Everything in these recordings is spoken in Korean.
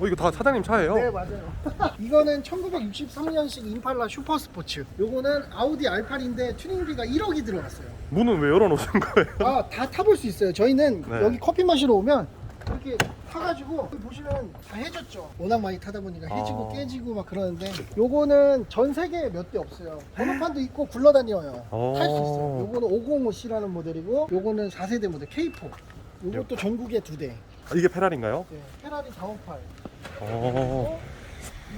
어 이거 다 사장님 차예요? 네 맞아요. 이거는 1963년식 임팔라 슈퍼스포츠. 요거는 아우디 R8인데 튜닝비가 1억이 들어갔어요. 문은 왜 열어놓으신 거예요? 아 다 타볼 수 있어요. 저희는 네. 여기 커피 마시러 오면 이렇게 타가지고 여기 보시면 다 해졌죠. 워낙 많이 타다 보니까 해지고 아. 깨지고 막 그러는데 요거는 전 세계에 몇 대 없어요. 번호판도 있고 굴러다녀요. 어. 탈 수 있어요. 요거는 505C라는 모델이고 요거는 4세대 모델 K4. 요것도 전국에 두 대. 아, 이게 페라리인가요? 네, 페라리 458. 어,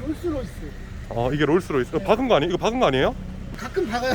롤스로이스. 어 이게 롤스로이스. 이거 박은 거 아니에요? 이거 박은 거 아니에요? 가끔 박아요.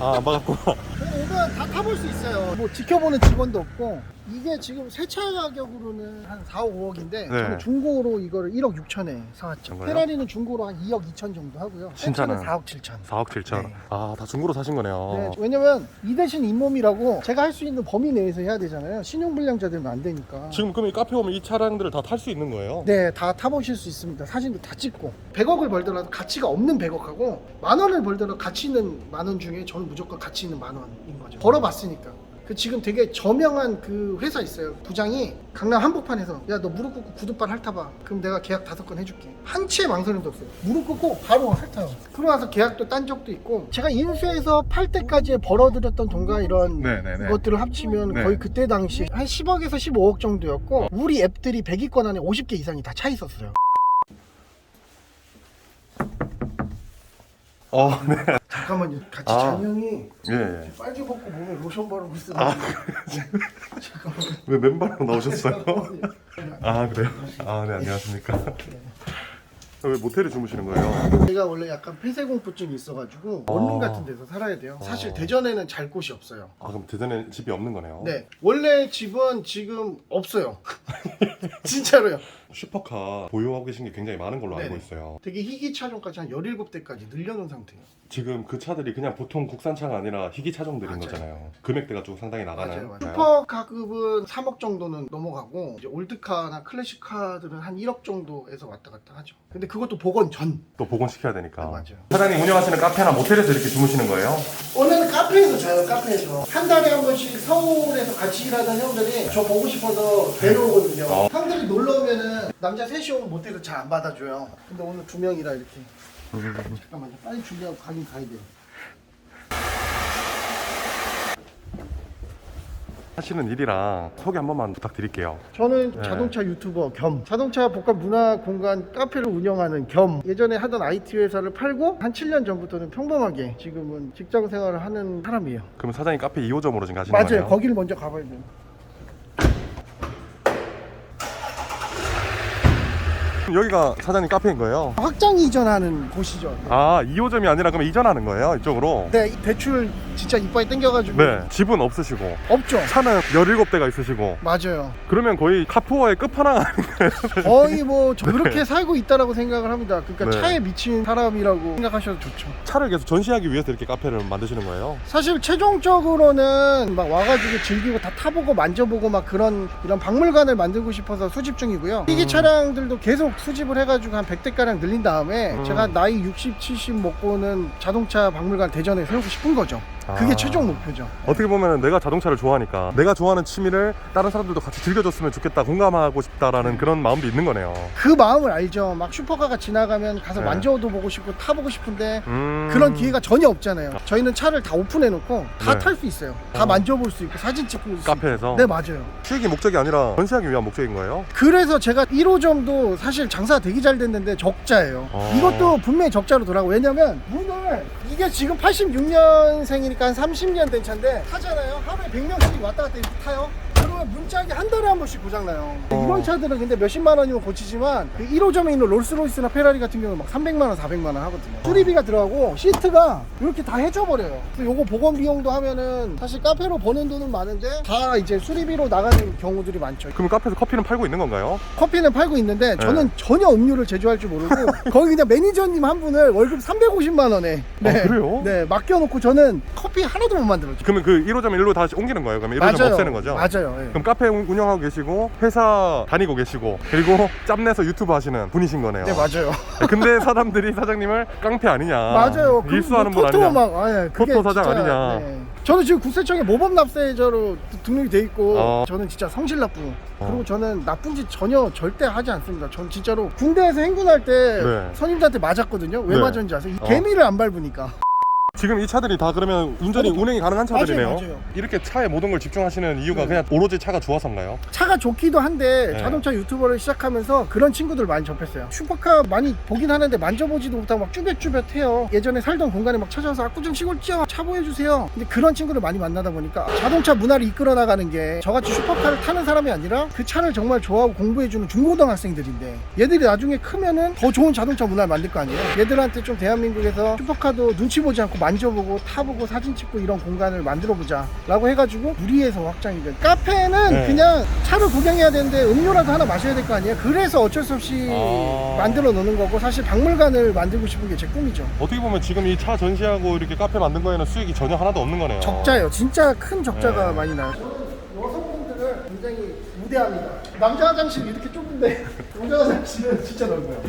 아, 안 박았고. 오면 다 타볼 수 있어요. 뭐 지켜보는 직원도 없고 이게 지금 새 차 가격으로는 한 4, 5억인데 네. 저는 중고로 이거를 1억 6천에 사왔죠. 정말요? 페라리는 중고로 한 2억 2천 정도 하고요. 새 진짜는? 차는 4억 7천. 4억 7천. 네. 아, 다 중고로 사신 거네요. 네, 왜냐면 이 대신 잇몸이라고 제가 할 수 있는 범위 내에서 해야 되잖아요. 신용불량자 되면 안 되니까. 지금 그럼 이 카페 오면 이 차량들을 다 탈 수 있는 거예요? 네, 다 타보실 수 있습니다. 사진도 다 찍고. 100억을 벌더라도 가치가 없는 100억하고 만 원을 벌더라도 가치 있는 만 원 중에 저는 무조건 가치 있는 만 원인 거죠. 벌어봤으니까. 그 지금 되게 저명한 그 회사 있어요. 부장이 강남 한복판에서 야 너 무릎 꿇고 구두발 핥아봐. 그럼 내가 계약 다섯 건 해줄게. 한치의 망설임도 없어요. 무릎 꿇고 바로 핥아요. 그러고 나서 계약도 딴 적도 있고 제가 인수해서 팔 때까지 벌어들였던 돈과 이런 네 네 네. 것들을 합치면 네. 거의 그때 당시 한 10억에서 15억 정도였고 우리 앱들이 100위권 안에 50개 이상이 다 차 있었어요. 어, 네. 잠깐만요. 같이 아. 장영이 예, 예. 빨개 벗고 몸에 로션 바르고 있어요. 아. 잠깐만. 왜 맨발로 나오셨어요? 아, 그래요? 아, 네, 안녕하십니까. 왜 모텔에 주무시는 거예요? 제가 원래 약간 폐쇄공포증이 있어가지고 아. 원룸 같은 데서 살아야 돼요. 사실 아. 대전에는 잘 곳이 없어요. 아, 그럼 대전에 집이 없는 거네요? 네, 원래 집은 지금 없어요. 진짜로요. 슈퍼카 보유하고 계신 게 굉장히 많은 걸로 알고 네네. 있어요. 되게 희귀 차종까지 한 17대까지 늘려놓은 상태예요. 지금 그 차들이 그냥 보통 국산차가 아니라 희귀 차종들인 맞아요. 거잖아요. 금액대가 좀 상당히 나가는. 맞아요, 맞아요. 네. 슈퍼 가급은 3억 정도는 넘어가고 이제 올드카나 클래식카들은 한 1억 정도에서 왔다 갔다 하죠. 근데 그것도 복원 전. 또 복원시켜야 되니까. 네, 맞아요. 사장님 운영하시는 카페나 모텔에서 이렇게 주무시는 거예요? 오늘은 카페에서 자요, 카페에서. 한 달에 한 번씩 서울에서 같이 일하던 형들이 저 보고 싶어서 데려오거든요. 어. 형들이 놀러 오면은 남자 셋이 오면 모텔에서 잘 안 받아줘요. 근데 오늘 두 명이라 이렇게. 잠깐만요. 빨리 준비하고 가긴 가야 돼요. 하시는 일이랑 소개 한 번만 부탁드릴게요. 저는 네. 자동차 유튜버 겸 자동차 복합 문화 공간 카페를 운영하는 겸 예전에 하던 IT 회사를 팔고 한 7년 전부터는 평범하게 지금은 직장 생활을 하는 사람이에요. 그럼 사장님 카페 2호점으로 지금 가시는 맞아요. 거예요? 거기를 먼저 가봐야 돼요. 그럼 여기가 사장님 카페인 거예요? 확장 이전하는 곳이죠. 아 2호점이 아니라 그럼 이전하는 거예요 이쪽으로? 네, 이 대출 진짜 이빨이 땡겨가지고 네 집은 없으시고 없죠. 차는 17대가 있으시고 맞아요. 그러면 거의 카푸어의 끝판왕 아닌가요? 거의 뭐 그렇게 살고 있다라고 생각을 합니다. 그러니까 네. 차에 미친 사람이라고 생각하셔도 좋죠. 차를 계속 전시하기 위해서 이렇게 카페를 만드시는 거예요? 사실 최종적으로는 막 와가지고 즐기고 다 타보고 만져보고 막 그런 이런 박물관을 만들고 싶어서 수집 중이고요. 희귀 차량들도 계속 수집을 해가지고 한 100대 가량 늘린 다음에 음. 제가 나이 60, 70 먹고는 자동차 박물관 대전에 세우고 싶은 거죠. 그게 아. 최종 목표죠. 어떻게 보면 내가 자동차를 좋아하니까 내가 좋아하는 취미를 다른 사람들도 같이 즐겨줬으면 좋겠다 공감하고 싶다라는 그런 마음도 있는 거네요 그 마음을 알죠. 막 슈퍼카가 지나가면 가서 네. 만져도 보고 싶고 타보고 싶은데 음... 그런 기회가 전혀 없잖아요. 저희는 차를 다 오픈해놓고 다 네. 탈 수 있어요. 다 어. 만져볼 수 있고 사진 찍고 있고. 카페에서 네 맞아요. 수익이 목적이 아니라 전시하기 위한 목적인 거예요? 그래서 제가 1호점도 사실 장사가 되게 잘 됐는데 적자예요. 어. 이것도 분명히 적자로 돌아가고 왜냐면 문을 이게 지금 86년생이니까 한 30년 된 차인데 타잖아요. 하루에 100명씩 왔다 갔다 타요. 그러면 문짝이 한 달에 한 번씩 고장나요. 어. 이런 차들은 근데 몇십만 원이면 고치지만 그 1호점에 있는 롤스로이스나 페라리 같은 경우는 막 300만 원, 400만 원 하거든요. 수리비가 들어가고 시트가 이렇게 다 해줘버려요. 그래서 요거 보건 비용도 하면은 사실 카페로 버는 돈은 많은데 다 이제 수리비로 나가는 경우들이 많죠. 그럼 카페에서 커피는 팔고 있는 건가요? 커피는 팔고 있는데 저는 전혀 음료를 제조할 줄 모르고 거기 그냥 매니저님 한 분을 월급 350만 원에 아, 그래요? 네 맡겨놓고 저는 커피 하나도 못 만들었죠. 그러면 그 1호점 일로 다시 옮기는 거예요? 그러면 1호점 없애는 거죠? 맞아요. 예. 그럼 카페 운- 운영하고 계시고 회사 다니고 계시고 그리고 짬내서 유튜브 하시는 분이신 거네요. 네 맞아요. 근데 사람들이 사장님을 깡패 아니냐. 맞아요. 그 일수하는 뭐분 토토 아니냐. 막, 아, 예, 그게 토토 사장 진짜, 아니냐. 네. 저는 지금 국세청에 모범 납세자로 등록이 돼 있고 어. 저는 진짜 성실 나쁘 어. 그리고 저는 나쁜 짓 전혀 절대 하지 않습니다. 전 진짜로 군대에서 행군할 때 네. 선임들한테 맞았거든요. 왜 네. 맞았는지 아세요? 이 어. 개미를 안 밟으니까. 지금 이 차들이 다 그러면 운전이. 운행이 가능한 차들이네요. 맞아요, 맞아요. 이렇게 차에 모든 걸 집중하시는 이유가 네. 그냥 오로지 차가 좋아서인가요? 차가 좋기도 한데 네. 자동차 유튜버를 시작하면서 그런 친구들 많이 접했어요. 슈퍼카 많이 보긴 하는데 만져보지도 못하고 막 쭈뼛쭈뼛해요. 예전에 살던 공간에 막 찾아와서 아꾸 좀 시골지요 차 보여주세요. 근데 그런 친구들 많이 만나다 보니까 자동차 문화를 이끌어 나가는 게 저같이 슈퍼카를 타는 사람이 아니라 그 차를 정말 좋아하고 공부해주는 중고등학생들인데 얘들이 나중에 크면은 더 좋은 자동차 문화를 만들 거 아니에요. 얘들한테 좀 대한민국에서 슈퍼카도 눈치 보지 않고 만져보고 타보고 사진 찍고 이런 공간을 만들어 보자 라고 해가지고 무리해서 확장이 된 카페는 네. 그냥 차를 구경해야 되는데 음료라도 하나 마셔야 될 거 아니에요 그래서 어쩔 수 없이 아. 만들어 놓는 거고 사실 박물관을 만들고 싶은 게 제 꿈이죠 어떻게 보면 지금 이 차 전시하고 이렇게 카페 만든 거에는 수익이 전혀 하나도 없는 거네요. 적자예요 진짜 큰 적자가 네. 많이 나요 여성분들은 굉장히 무대합니다 남자 화장실 이렇게 좁은데 여자 화장실은 진짜 넓어요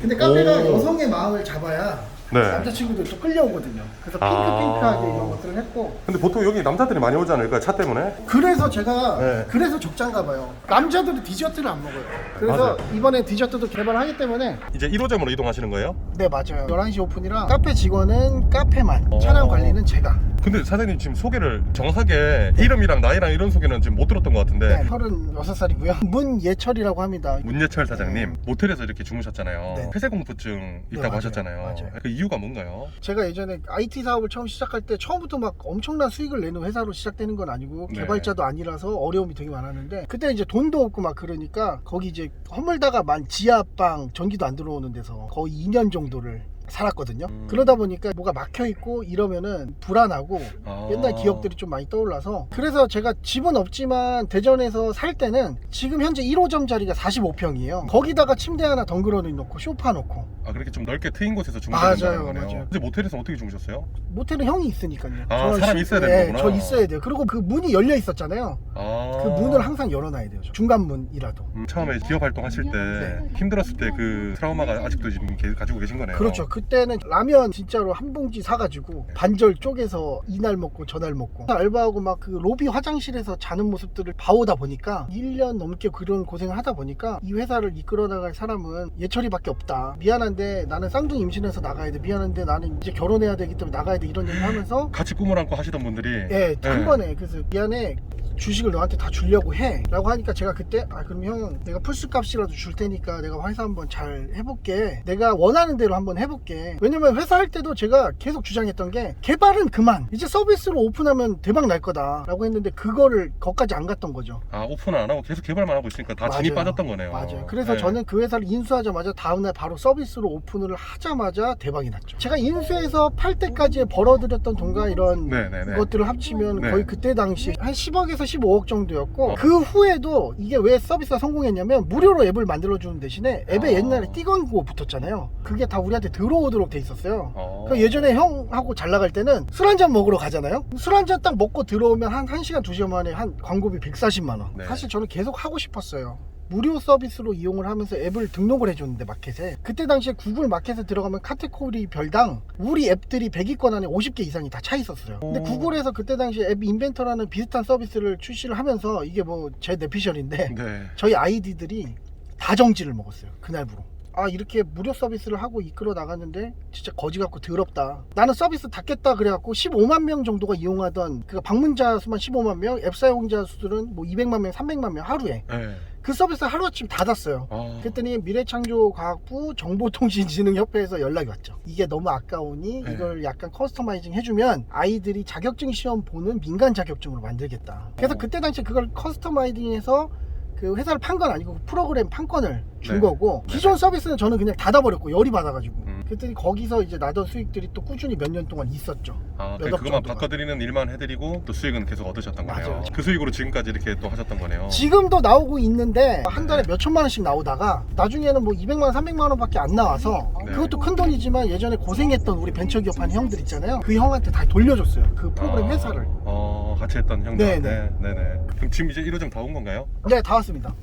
근데 카페가 오. 여성의 마음을 잡아야 네. 남자친구들 또 끌려오거든요 그래서 아. 핑크핑크하게 이런 것들을 했고 근데 보통 여기 남자들이 많이 오지 않을까요? 차 때문에? 그래서 제가 네. 그래서 적장가 봐요. 남자들은 디저트를 안 먹어요. 그래서 맞아요. 이번에 디저트도 개발하기 때문에 이제 1호점으로 이동하시는 거예요? 네 맞아요. 11시 오픈이라 카페 직원은 카페만, 어. 차량 관리는 제가. 근데 사장님 지금 소개를 정확하게 이름이랑 나이랑 이런 소개는 지금 못 들었던 것 같은데 네, 36살이고요. 문예철이라고 합니다. 문예철 사장님 모텔에서 이렇게 주무셨잖아요. 네. 폐쇄 공포증 있다고 맞아요. 하셨잖아요. 맞아요. 그 이유가 뭔가요? 제가 예전에 IT 사업을 처음 시작할 때 처음부터 막 엄청난 수익을 내는 회사로 시작되는 건 아니고 네. 개발자도 아니라서 어려움이 되게 많았는데 그때 이제 돈도 없고 막 그러니까 거기 이제 허물다가 만 지하방 전기도 안 들어오는 데서 거의 2년 정도를 살았거든요. 음. 그러다 보니까 뭐가 막혀 있고 이러면은 불안하고 아. 옛날 기억들이 좀 많이 떠올라서 그래서 제가 집은 없지만 대전에서 살 때는 지금 현재 1호점 자리가 45평이에요. 거기다가 침대 하나 덩그러 놓고 소파 놓고 아 그렇게 좀 넓게 트인 곳에서 주무셨다는 맞아요, 거네요. 맞아요. 근데 모텔에서 어떻게 주무셨어요? 모텔은 형이 있으니까요. 아, 저는 사람이 시- 있어야 되는 네, 거구나. 저 있어야 돼요. 그리고 그 문이 열려 있었잖아요. 아. 그 문을 항상 열어놔야 돼요. 중간 문이라도. 음, 처음에 기업 활동하실 때 네. 힘들었을 때 그 트라우마가 아직도 지금 게- 가지고 계신 거네요. 그렇죠. 그때는 라면 진짜로 한 봉지 사가지고 반절 쪼개서 이날 먹고 저날 먹고 알바하고 막 그 로비 화장실에서 자는 모습들을 봐오다 보니까 1년 넘게 그런 고생을 하다 보니까 이 회사를 이끌어 나갈 사람은 예철이밖에 없다. 미안한데 나는 쌍둥이 임신해서 나가야 돼. 미안한데 나는 이제 결혼해야 되기 때문에 나가야 돼. 이런 얘기를 하면서 같이 꿈을 안고 하시던 분들이 예, 한 네. 번에 그래서 미안해 주식을 너한테 다 주려고 해 라고 하니까 제가 그때 아 그럼 형 내가 풀스 값이라도 줄 테니까 내가 회사 한번 잘 해볼게 내가 원하는 대로 한번 해볼게 왜냐면 회사 할 때도 제가 계속 주장했던 게 개발은 그만 이제 서비스로 오픈하면 대박 날 거다 라고 했는데 그거를 거기까지 안 갔던 거죠 아 오픈을 안 하고 계속 개발만 하고 있으니까 다 진이. 빠졌던 거네요. 맞아요. 그래서 네. 저는 그 회사를 인수하자마자 다음날 바로 서비스로 오픈을 하자마자 대박이 났죠. 제가 인수해서 팔 때까지 벌어들였던 돈과 이런 네네네. 것들을 합치면 네. 거의 그때 당시 한 10억에서 15억 정도였고 그 후에도 이게 왜 서비스가 성공했냐면 무료로 앱을 만들어주는 대신에 앱에 아. 옛날에 띠건고 붙었잖아요. 그게 다 우리한테 들어오도록 돼 있었어요. 어. 그러니까 예전에 형하고 잘 나갈 때는 술 한 잔 먹으러 가잖아요. 술 한 잔 딱 먹고 들어오면 한 1시간, 2시간 만에 한 광고비 140만 원. 네. 사실 저는 계속 하고 싶었어요. 무료 서비스로 이용을 하면서 앱을 등록을 해줬는데 마켓에 그때 당시에 구글 마켓에 들어가면 카테고리 별당 우리 앱들이 100위권 안에 50개 이상이 다 차 있었어요 근데 오. 구글에서 그때 당시에 앱 인벤터라는 비슷한 서비스를 출시를 하면서 이게 뭐 제 내피셜인데 네. 저희 아이디들이 다 정지를 먹었어요 그날부로 아 이렇게 무료 서비스를 하고 이끌어 나갔는데 진짜 거지 같고 더럽다 나는 서비스 닫겠다 그래갖고 15만 명 정도가 이용하던 그 방문자 수만 15만 명 앱 사용자 수들은 뭐 200만 명 300만 명 하루에 네. 그 서비스 하루아침 닫았어요 아. 그랬더니 미래창조과학부 정보통신진흥협회에서 연락이 왔죠. 이게 너무 아까우니 네. 이걸 약간 커스터마이징 해주면 아이들이 자격증 시험 보는 민간 자격증으로 만들겠다. 그래서 어. 그때 당시에 그걸 커스터마이징해서 그 회사를 판 건 아니고 프로그램 판권을 준 네. 거고 네. 기존 서비스는 저는 그냥 닫아버렸고 열이 받아가지고 음. 그랬더니 거기서 이제 나던 수익들이 또 꾸준히 몇 년 동안 있었죠. 아, 몇억 그것만 정도가. 바꿔드리는 일만 해드리고 또 수익은 계속 얻으셨던 거네요. 맞아요. 그 수익으로 지금까지 이렇게 또 하셨던 거네요. 지금도 나오고 있는데 한 달에 네. 몇 천만 원씩 나오다가 나중에는 뭐 200만 원, 300만 원밖에 안 나와서 네. 그것도 큰 돈이지만 예전에 고생했던 우리 벤처기업 한 형들 있잖아요. 그 형한테 다 돌려줬어요. 그 프로그램 아, 회사를. 어, 같이 했던 형들. 네, 네, 네, 네. 그럼 지금 이제 1호점 다 온 건가요? 네, 다 왔습니다.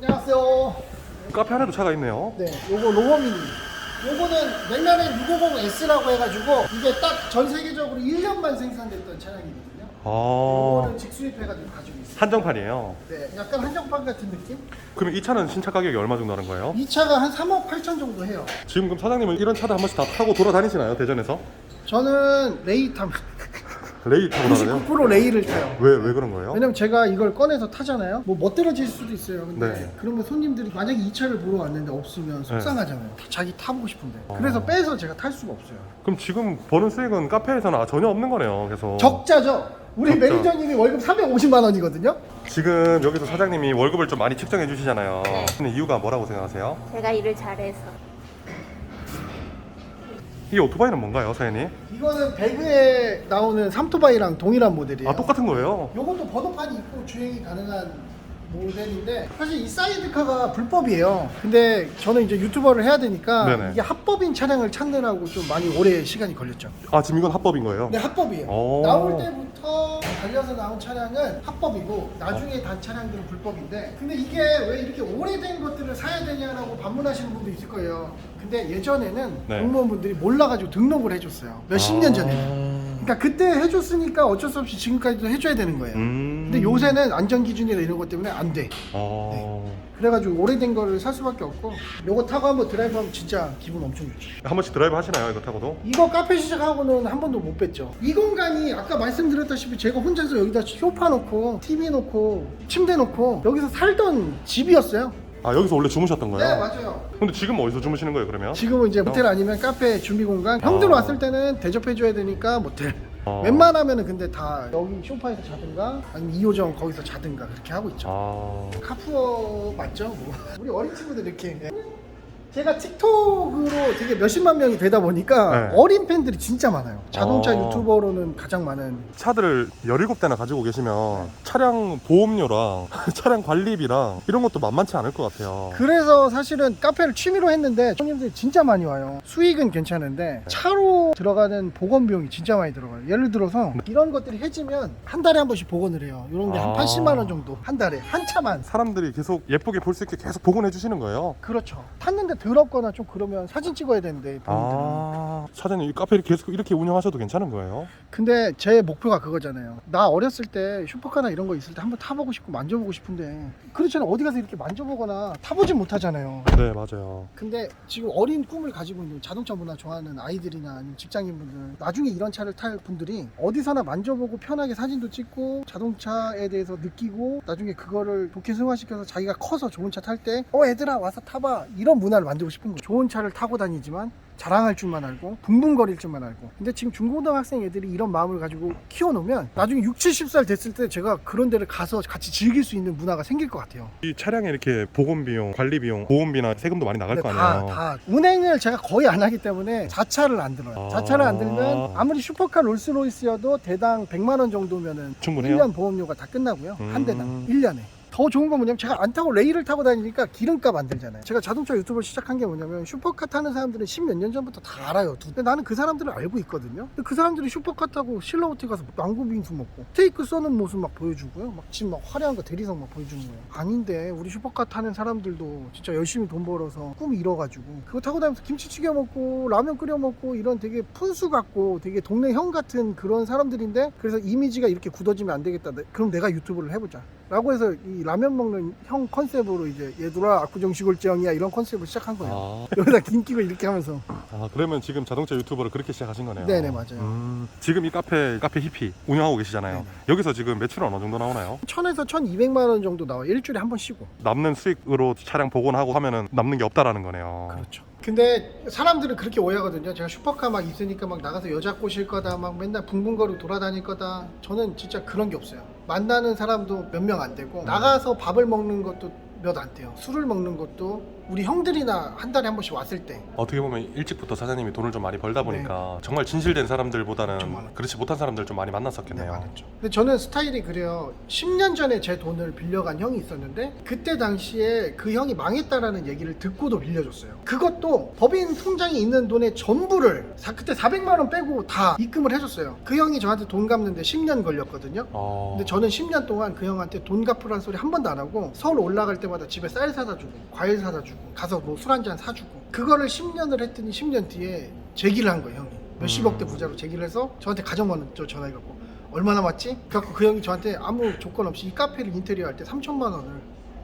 안녕하세요. 카페 안에도 차가 있네요. 네, 요거 로버미니. 요거는 맥라렌 650S라고 해가지고 이게 딱 전 세계적으로 1년만 생산됐던 차량이거든요. 아, 요거는 직수입해가지고 가지고 있어요. 한정판이에요. 네, 약간 한정판 같은 느낌? 그럼 이 차는 신차 가격이 얼마 정도 하는 거예요? 이 차가 한 3억 8천 정도 해요. 지금 그럼 사장님은 이런 차들 한 번씩 다 타고 돌아다니시나요? 대전에서? 저는 레이 타면 레이 타고 다녀요? 99% 레이를 타요. 왜, 왜 그런 거예요? 왜냐면 제가 이걸 꺼내서 타잖아요. 뭐 멋들어질 수도 있어요. 근데 네. 그러면 손님들이 만약에 이 차를 보러 왔는데 없으면 속상하잖아요. 자기 타보고 싶은데. 어. 그래서 빼서 제가 탈 수가 없어요. 그럼 지금 버는 수익은 카페에서는 아, 전혀 없는 거네요. 그래서 적자죠. 우리 적자. 매니저님이 월급 350만 원이거든요. 지금 여기서 사장님이 월급을 좀 많이 측정해 주시잖아요. 네. 근데 이유가 뭐라고 생각하세요? 제가 일을 잘해서 이 오토바이는 뭔가요, 사장님? 이거는 배그에 나오는 삼토바이랑 동일한 모델이에요. 아 똑같은 거예요? 요것도 번호판이 있고 주행이 가능한 모델인데 사실 이 사이드카가 불법이에요. 근데 저는 이제 유튜버를 해야 되니까 네네. 이게 합법인 차량을 찾느라고 좀 많이 오래 시간이 걸렸죠. 아 지금 이건 합법인 거예요? 네, 합법이에요. 오. 나올 때부터 달려서 나온 차량은 합법이고 나중에 단 차량들은 불법인데 근데 이게 왜 이렇게 오래된 것들을 사야 되냐라고 반문하시는 분도 있을 거예요. 근데 예전에는 네. 공무원분들이 몰라가지고 등록을 해줬어요. 몇십 년 전에. 아... 그러니까 그때 해줬으니까 어쩔 수 없이 지금까지도 해줘야 되는 거예요. 음... 근데 요새는 안전 기준이나 이런 것 때문에 안 돼. 어... 그래가지고 오래된 거를 살 수밖에 없고 요거 타고 한번 드라이브하면 진짜 기분 엄청 좋죠. 한 번씩 드라이브 하시나요, 이거 타고도? 이거 카페 시작하고는 한 번도 못 뵀죠. 이 공간이 아까 말씀드렸다시피 제가 혼자서 여기다 소파 놓고 TV 놓고 침대 놓고 여기서 살던 집이었어요. 아 여기서 원래 주무셨던 거예요? 네 맞아요. 근데 지금 어디서 주무시는 거예요, 그러면? 지금은 이제 모텔 아니면 카페 준비 공간. 형들 아. 왔을 때는 대접해줘야 되니까 모텔. 어. 웬만하면은 근데 다 여기 소파에서 자든가 아니면 2호점 거기서 자든가 그렇게 하고 있죠. 아... 카푸어 맞죠? 뭐. 우리 어린 친구들 이렇게 제가 틱톡으로 되게 몇십만 명이 되다 보니까 네. 어린 팬들이 진짜 많아요. 자동차 어. 유튜버로는 가장 많은. 차들을 17대나 가지고 계시면 차량 보험료랑 차량 관리비랑 이런 것도 만만치 않을 것 같아요. 그래서 사실은 카페를 취미로 했는데 손님들이 진짜 많이 와요. 수익은 괜찮은데 차로 들어가는 보건 비용이 진짜 많이 들어가요. 예를 들어서 이런 것들이 해지면 한 달에 한 번씩 복원을 해요. 이런 게 한 아. 80만 원 정도 한 달에 한 차만. 사람들이 계속 예쁘게 볼 수 있게 계속 복원해 주시는 거예요. 그렇죠. 탔는데 더럽거나 좀 그러면 사진 찍어야 되는데 본인들은. 아, 사장님 이 카페를 계속 이렇게 운영하셔도 괜찮은 거예요? 근데 제 목표가 그거잖아요. 나 어렸을 때 슈퍼카나 이런 거 있을 때 한번 타보고 싶고 만져보고 싶은데 그렇잖아요. 어디 가서 이렇게 만져보거나 타보진 못하잖아요. 네, 맞아요. 근데 지금 어린 꿈을 가지고 있는 자동차 문화 좋아하는 아이들이나 아니면 직장인분들 나중에 이런 차를 탈 분들이 어디서나 만져보고 편하게 사진도 찍고 자동차에 대해서 느끼고 나중에 그거를 좋게 승화시켜서 자기가 커서 좋은 차 탈 때어 얘들아 와서 타봐 이런 문화를 만들고 싶은 거예요 좋은 차를 타고 다니지만 자랑할 줄만 알고 붕붕거릴 줄만 알고 근데 지금 중고등학생 애들이 이런 마음을 가지고 키워놓으면 나중에 6, 70살 됐을 때 제가 그런 데를 가서 같이 즐길 수 있는 문화가 생길 것 같아요 이 차량에 이렇게 보건 비용, 관리 비용, 보험비나 세금도 많이 나갈 거 근데 아니에요. 다, 다 운행을 제가 거의 안 하기 때문에 자차를 안 들어요. 아. 자차를 안 들면 아무리 슈퍼카 롤스로이스여도 대당 100만 원 정도면은 충분해요? 1년 보험료가 다 끝나고요. 한 음. 대당 1년에. 더 좋은 건 뭐냐면 제가 안 타고 레일을 타고 다니니까 기름값 안 들잖아요. 제가 자동차 유튜브를 시작한 게 뭐냐면 슈퍼카 타는 사람들은 십몇 년 전부터 다 알아요. 근데 나는 그 사람들을 알고 있거든요. 근데 그 사람들이 슈퍼카 타고 실러호텔 가서 망고 빙수 먹고 스테이크 써는 모습 막 보여주고요. 막 지금 막 화려한 거 대리석 막 보여주는 거예요. 아닌데 우리 슈퍼카 타는 사람들도 진짜 열심히 돈 벌어서 꿈 이뤄가지고 그거 타고 다니면서 김치찌개 먹고 라면 끓여 먹고 이런 되게 푼수 같고 되게 동네 형 같은 그런 사람들인데 그래서 이미지가 이렇게 굳어지면 안 되겠다. 네, 그럼 내가 유튜브를 해보자. 라고 해서 이 라면 먹는 형 컨셉으로 이제 얘들아 압구정 시골지 형이야 이런 컨셉을 시작한 거예요. 아, 여기다 김 끼고 이렇게 하면서 아, 그러면 지금 자동차 유튜버를 그렇게 시작하신 거네요. 네네, 맞아요. 음, 지금 이 카페 카페 히피 운영하고 계시잖아요. 네네. 여기서 지금 매출은 어느 정도 나오나요? 1000에서 1200만 원 정도 나와 요 일주일에 한 번 쉬고 남는 수익으로 차량 복원하고 하면은 남는 게 없다라는 거네요. 그렇죠. 근데 사람들은 그렇게 오해하거든요. 제가 슈퍼카 막 있으니까 막 나가서 여자 꼬실 거다, 막 맨날 붕붕거리고 돌아다닐 거다. 저는 진짜 그런 게 없어요. 만나는 사람도 몇 명 안 되고 나가서 밥을 먹는 것도 몇 안 돼요. 술을 먹는 것도 우리 형들이나 한 달에 한 번씩 왔을 때 어떻게 보면 일찍부터 사장님이 돈을 좀 많이 벌다 보니까 정말 진실된 사람들보다는. 그렇지 못한 사람들 좀 많이 네, 만났었겠네요. 많았죠. 근데 저는 스타일이 그래요. 10년 전에 제 돈을 빌려간 형이 있었는데 그때 당시에 그 형이 망했다라는 얘기를 듣고도 빌려줬어요. 그것도 법인 통장에 있는 돈의 전부를 사- 그때 400만 원 빼고 다 입금을 해줬어요. 그 형이 저한테 돈 갚는데 10년 걸렸거든요. 어... 근데 저는 10년 동안 그 형한테 돈 갚으라는 소리 한 번도 안 하고 서울 올라갈 때마다 집에 쌀 사다 주고 과일 사다 주고 가서 뭐 술 한 잔 사주고 그거를 10년을 했더니 10년 뒤에 재기를 한 거예요 형이 몇십억대 음. 부자로 재기를 해서 저한테 가정 먼저 전화해갖고 얼마 남았지? 그래갖고 그 형이 저한테 아무 조건 없이 이 카페를 인테리어 할 때 3천만 원을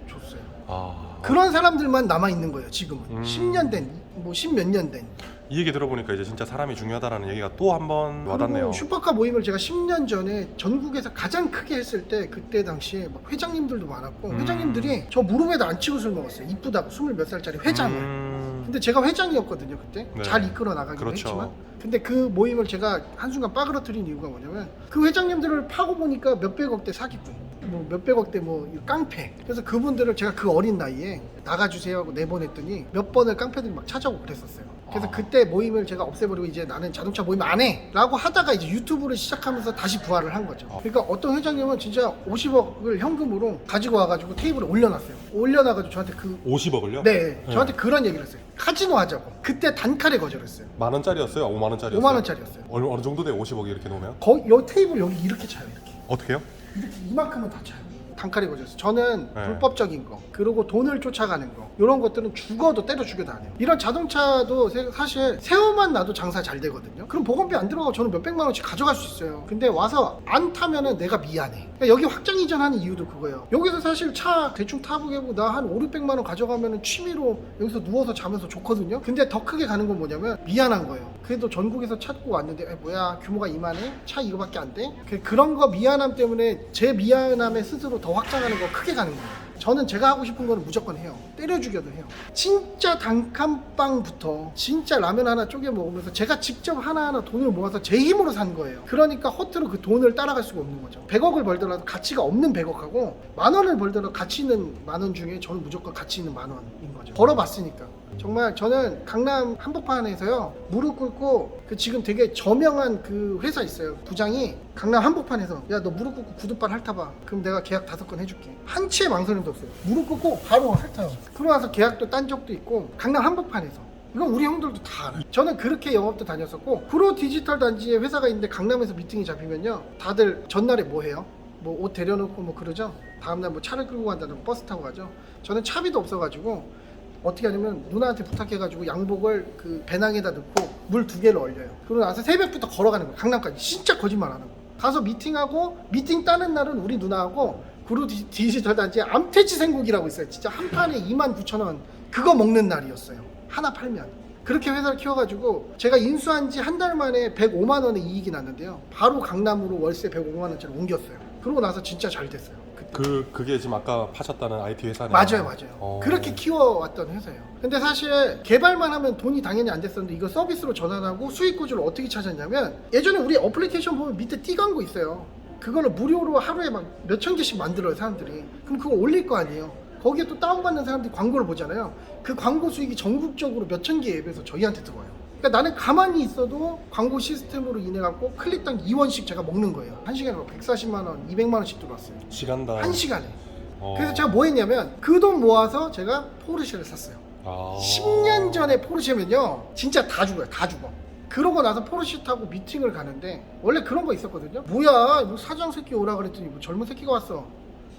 줬어요 아... 그런 사람들만 남아 있는 거예요 지금은 음. 10년 된뭐 10 몇 년 된 이 얘기 들어보니까 이제 진짜 사람이 중요하다라는 얘기가 또 한 번 와닿네요. 그리고 슈퍼카 모임을 제가 10년 전에 전국에서 가장 크게 했을 때 그때 당시에 막 회장님들도 많았고 음. 회장님들이 저 무릎에도 안 치고 술 먹었어요. 이쁘다고 스물 몇 살짜리 회장을. 음... 근데 제가 회장이었거든요 그때 네. 잘 이끌어 나가기도 그렇죠. 했지만 근데 그 모임을 제가 한순간 빠그러뜨린 이유가 뭐냐면 그 회장님들을 파고 보니까 몇백억대 사기꾼 뭐 몇백억대 뭐 깡패 그래서 그분들을 제가 그 어린 나이에 나가주세요 하고 내보냈더니 몇 번을 깡패들이 막 찾아오고 그랬었어요 그래서 아. 그때 모임을 제가 없애버리고 이제 나는 자동차 모임 안 해 라고 하다가 이제 유튜브를 시작하면서 다시 부활을 한 거죠 아. 그러니까 어떤 회장님은 진짜 50억을 현금으로 가지고 와가지고 테이블에 올려놨어요 올려놔가지고 저한테 그 50억을요? 네, 저한테 그런 얘기를 했어요. 카지노 하자고. 그때 단칼에 거절했어요. 만 원짜리였어요? 5만 원짜리였어요? 5만 원짜리였어요. 어느, 어느 정도 돼요? 50억이 이렇게 놓으면? 거, 여 테이블 여기 이렇게 차요. 이렇게. 어떻게 해요? 이렇게 이만큼은 다 차요. 단칼에 거절했어요. 저는 네. 불법적인 거, 그리고 돈을 쫓아가는 거, 이런 것들은 죽어도 때려 죽여도 안 해요. 이런 자동차도 세- 사실 세워만 놔도 장사 잘 되거든요. 그럼 보건비 안 들어가고 저는 몇백만 원씩 가져갈 수 있어요. 근데 와서 안 타면은 내가 미안해. 그러니까 여기 확장 이전하는 이유도 그거예요. 여기서 사실 차 대충 타보게고 나 한 5, 600만 원 가져가면은 취미로 여기서 누워서 자면서 좋거든요. 근데 더 크게 가는 건 뭐냐면 미안한 거예요. 그래도 전국에서 찾고 왔는데 에, 뭐야 규모가 이만해? 차 이거밖에 안 돼? 그- 그런 거 미안함 때문에 제 미안함에 스스로 더 확장하는 거 크게 가는 거예요. 저는 제가 하고 싶은 거는 무조건 해요. 때려 죽여도 해요. 진짜 단칸빵부터 진짜 라면 하나 쪼개 먹으면서 제가 직접 하나하나 돈을 모아서 제 힘으로 산 거예요. 그러니까 허투루 그 돈을 따라갈 수가 없는 거죠. 100억을 벌더라도 가치가 없는 100억하고 만 원을 벌더라도 가치 있는 만 원 중에 저는 무조건 가치 있는 만 원인 거죠. 벌어봤으니까. 정말 저는 강남 한복판에서요 무릎 꿇고 그 지금 되게 저명한 그 회사 있어요 부장이 강남 한복판에서 야 너 무릎 꿇고 구두발 핥아봐 그럼 내가 계약 다섯 건 해줄게 한 치의 망설임도 없어 요 무릎 꿇고 바로 핥아요 나서 계약도 딴 적도 있고 강남 한복판에서 이건 우리 형들도 다 알아요. 저는 그렇게 영업도 다녔었고 프로 디지털 단지에 회사가 있는데 강남에서 미팅이 잡히면요 다들 전날에 뭐 해요? 뭐 옷 데려놓고 뭐 그러죠 다음날 뭐 차를 끌고 간다는 버스 타고 가죠 저는 차비도 없어가지고 어떻게 하냐면 누나한테 부탁해가지고 양복을 그 배낭에다 넣고 물 두 개를 얼려요. 그러고 나서 새벽부터 걸어가는 거예요. 강남까지 진짜 거짓말 안 하고 가서 미팅하고 미팅 따는 날은 우리 누나하고 구루 디- 디지털 단지에 암태지 생고기라고 있어요. 진짜 한 판에 2만 9천 원 그거 먹는 날이었어요. 하나 팔면. 그렇게 회사를 키워가지고 제가 인수한 지 한 달 만에 105만 원의 이익이 났는데요. 바로 강남으로 월세 105만 원짜리 옮겼어요. 그러고 나서 진짜 잘 됐어요. 그때. 그, 그게 지금 아까 파셨다는 IT 회사네요? 맞아요, 맞아요. 어. 그렇게 키워왔던 회사예요. 근데 사실 개발만 하면 돈이 당연히 안 됐었는데 이거 서비스로 전환하고 수익 구조를 어떻게 찾았냐면 예전에 우리 어플리케이션 보면 밑에 띠 광고 있어요. 그거를 무료로 하루에 막 몇천 개씩 만들어요, 사람들이. 그럼 그거 올릴 거 아니에요. 거기에 또 다운받는 사람들이 광고를 보잖아요. 그 광고 수익이 전국적으로 몇천 개 앱에서 저희한테 들어와요. 그러니까 나는 가만히 있어도 광고 시스템으로 인해 갖고 클릭당 2원씩 제가 먹는 거예요. 한 시간에 140만 원, 200만 원씩 들어왔어요. 시간당 한 시간에. 어. 그래서 제가 뭐 했냐면 그 돈 모아서 제가 포르쉐를 샀어요. 아. 10년 전에 포르쉐면요 진짜 다 죽어요 다 죽어 그러고 나서 포르쉐 타고 미팅을 가는데 원래 그런 거 있었거든요. 뭐야 뭐 사장 새끼 오라 그랬더니 뭐 젊은 새끼가 왔어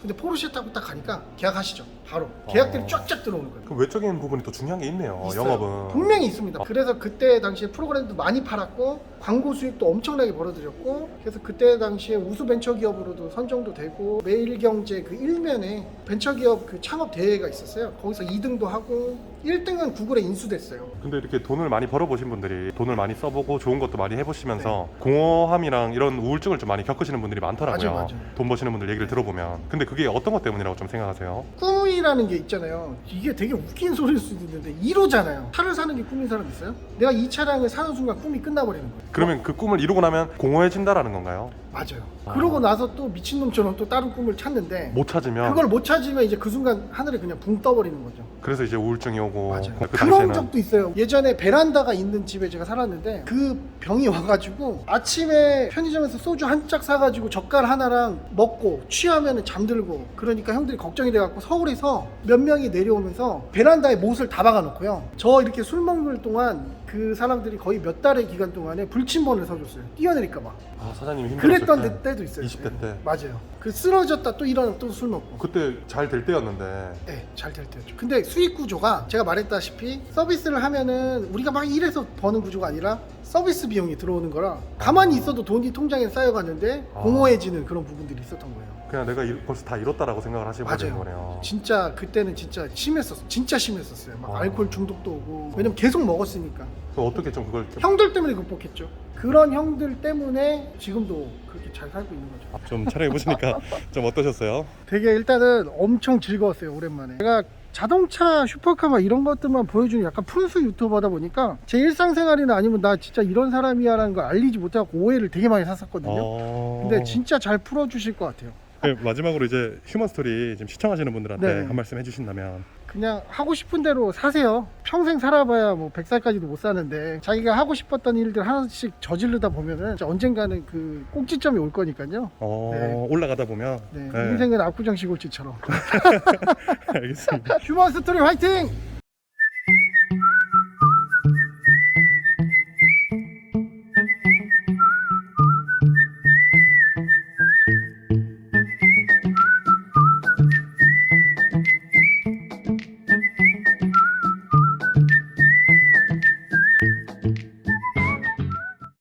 근데 포르쉐 타고 딱 가니까 계약하시죠 바로 계약들이 어. 쫙쫙 들어오는 거예요 그 외적인 부분이 또 중요한 게 있네요. 있어요. 영업은. 분명히 있습니다. 어. 그래서 그때 당시에 프로그램도 많이 팔았고 광고 수익도 엄청나게 벌어들였고 그래서 그때 당시에 우수 벤처 기업으로도 선정도 되고 매일경제 그 일면에 벤처 기업 그 창업 대회가 있었어요. 거기서 2등도 하고 1등은 구글에 인수됐어요. 근데 이렇게 돈을 많이 벌어보신 분들이 돈을 많이 써보고 좋은 것도 많이 해보시면서 공허함이랑 이런 우울증을 좀 많이 겪으시는 분들이 많더라고요. 맞아요, 맞아요. 돈 버시는 분들 얘기를 들어보면. 근데 그게 어떤 것 때문이라고 좀 생각하세요? 꿈이라는 게 있잖아요. 이게 되게 웃긴 소리일 수도 있는데 이로잖아요. 차를 사는 게 꿈인 사람 있어요? 내가 이 차량을 사는 순간 꿈이 끝나버리는 거예요. 그러면 그 꿈을 이루고 나면 공허해진다라는 건가요? 맞아요. 아. 그러고 나서 또 미친놈처럼 또 다른 꿈을 찾는데 못 찾으면 그걸 못 찾으면 이제 그 순간 하늘에 그냥 붕 떠버리는 거죠. 그래서 이제 우울증이 오고 맞아요. 그 그런 당시에는 적도 있어요. 예전에 베란다가 있는 집에 제가 살았는데 그 병이 와가지고 아침에 편의점에서 소주 한 짝 사가지고 젓갈 하나랑 먹고 취하면 잠들고 그러니까 형들이 걱정이 돼갖고 서울에서 몇 명이 내려오면서 베란다에 못을 다 박아놓고요. 저 이렇게 술 먹는 동안 그 사람들이 거의 몇 달의 기간 동안에 불침번을 서줬어요. 뛰어내릴까 봐. 아, 사장님이 힘들었을 그랬던 때, 때, 도 있어요. 20대 때. 네, 맞아요. 그 쓰러졌다 또 일어나 또 술 먹고. 그때 잘 될 때였는데 네, 잘 될 때였죠. 근데 수익 구조가 제가 말했다시피 서비스를 하면은 우리가 막 일해서 버는 구조가 아니라 서비스 비용이 들어오는 거라 가만히 있어도 돈이 통장에 쌓여가는데 아. 공허해지는 그런 부분들이 있었던 거예요. 그냥 내가 일- 벌써 다 잃었다라고 생각을 하시고 되는 맞아요. 거네요. 진짜 그때는 진짜 심했었어. 진짜 심했었어요. 막 아. 알코올 중독도 오고. 왜냐면 계속 먹었으니까. 그 어떻게 좀 그걸 좀, 형들 때문에 극복했죠. 그런 형들 때문에 지금도 그렇게 잘 살고 있는 거죠. 좀 촬영해 보시니까 좀 어떠셨어요? 되게 일단은 엄청 즐거웠어요 오랜만에 제가 자동차 슈퍼카 막 이런 것들만 보여주는 약간 푼수 유튜버다 보니까 제 일상생활이나 아니면 나 진짜 이런 사람이야 라는 걸 알리지 못하고 오해를 되게 많이 샀었거든요. 어... 근데 진짜 잘 풀어주실 것 같아요. 네, 마지막으로 이제 휴먼 스토리 지금 시청하시는 분들한테 네. 한 말씀 해주신다면 그냥 하고 싶은 대로 사세요 평생 살아봐야 뭐 100살까지도 못 사는데 자기가 하고 싶었던 일들 하나씩 저지르다 보면은 언젠가는 그 꼭지점이 올 거니까요 어, 네. 올라가다 보면 네, 네. 인생은 압구정 시골집처럼 알겠습니다. 휴먼 스토리 화이팅!